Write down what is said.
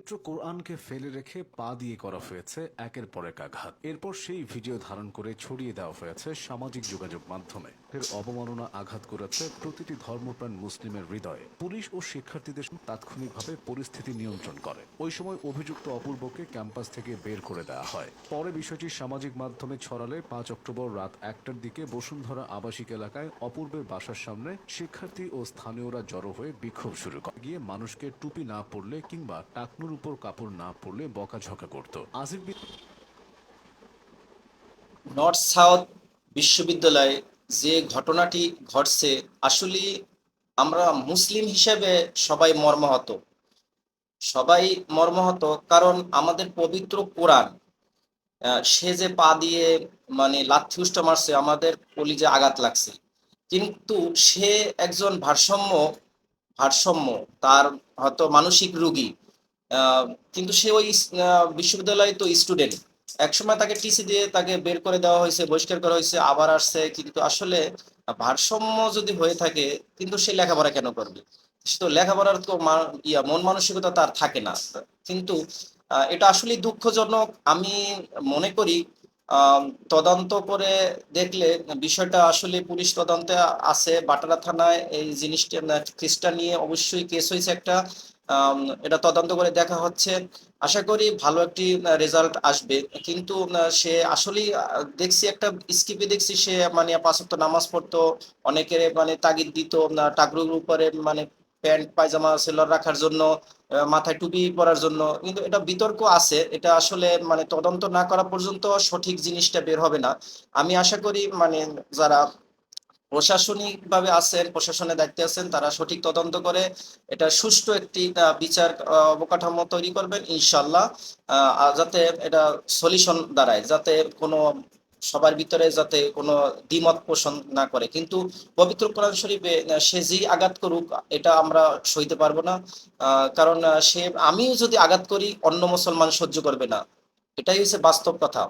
পবিত্র কোরআনকে ফেলে রেখে পা দিয়ে করা হয়েছে একের পর এক আঘাত। এরপর সেই ভিডিও ধারণ করে ছড়িয়ে দেওয়া হয়েছে সামাজিক যোগাযোগ মাধ্যমে। ফের অবমাননা আঘাত করেছে প্রতিটি ধর্মপ্রাণ মুসলিমের হৃদয়ে। পুলিশ ও শিক্ষার্থীদের তাৎক্ষণিকভাবে পরিস্থিতি নিয়ন্ত্রণ করে। ওই সময় অভিযুক্ত অপূর্বকে ক্যাম্পাস থেকে বের করে দেওয়া হয়। পরে বিষয়টি সামাজিক মাধ্যমে ছড়ালে পাঁচ অক্টোবর রাত একটার দিকে বসুন্ধরা আবাসিক এলাকায় অপূর্বের বাসার সামনে শিক্ষার্থী ও স্থানীয়রা জড়ো হয়ে বিক্ষোভ শুরু করে। গিয়ে মানুষকে টুপি না পরলে কিংবা টাকনুর উপর কাপড় না পরলে বকাঝকা করত। আসিফ নর্থ সাউথ বিশ্ববিদ্যালয়ে যে ঘটনাটি ঘটছে আসলে আমরা মুসলিম হিসেবে সবাই মর্মাহত। সবাই মর্মাহত কারণ আমাদের পবিত্র কোরআন সে যে পা দিয়ে মানে লাথি উষ্টা মারছে, আমাদের কলিজে আঘাত লাগছে। কিন্তু সে একজন ভারসাম্য ভারসাম্য, তার হয়তো মানসিক রোগী কিন্তু সে ওই বিশ্ববিদ্যালয়ে তো স্টুডেন্ট একসময় তাকে টিসি দিয়ে তাকে বের করে দেওয়া হয়েছে, বহিষ্কার করা হয়েছে, আবার আসছে। কিন্তু আসলে ভারসাম্য যদি হয়ে থাকে, কিন্তু সে লেখাপড়া কেন করবে? সে তো লেখাপড়ার তো ইয়া, মন মানসিকতা তার থাকে না। কিন্তু এটা আসলে দুঃখজনক। আমি মনে করি তদন্ত করে দেখলে বিষয়টা আসলে পুলিশ তদন্তে আছে। বাটারা থানায় এই জিনিসটা কেসটা নিয়ে অবশ্যই কেস হয়েছে একটা। এটা তদন্ত করে দেখা হচ্ছে। আশা করি ভালো একটি রেজাল্ট আসবে। কিন্তু সে আসলেই দেখছি একটা স্কিপে দেখছি সে মানে পাঁচ নামাজ পড়তো অনেকের মানে তাগিদ দিত আহ, টাকরুর উপরে মানে প্যান্ট, পায়জামা সেলার রাখার জন্য মাথায় টুপি পরার জন্য। কিন্তু এটা বিতর্ক আছে, এটা আসলে মানে তদন্ত না করা পর্যন্ত সঠিক জিনিসটা বের হবে না। আমি আশা করি মানে যারা প্রশাসনিকভাবে আছেন, প্রশাসনের দায়িত্বে আছেন, তারা সঠিক তদন্ত করে এটা সুষ্ঠু একটি বিচার অবকাঠামো তৈরি করবেন ইনশাল্লাহ যাতে এটা সলিউশন দাঁড়ায়, যাতে কোনো সবার ভিতরে যাতে কোনো দ্বিমত পোষণ না করে। কিন্তু পবিত্র কোরআন শরীফে সে যেই আঘাত করুক, এটা আমরা সইতে পারব না। কারণ সে, আমিও যদি আঘাত করি, অন্য মুসলমান সহ্য করবে না। এটাই হচ্ছে বাস্তব কথা।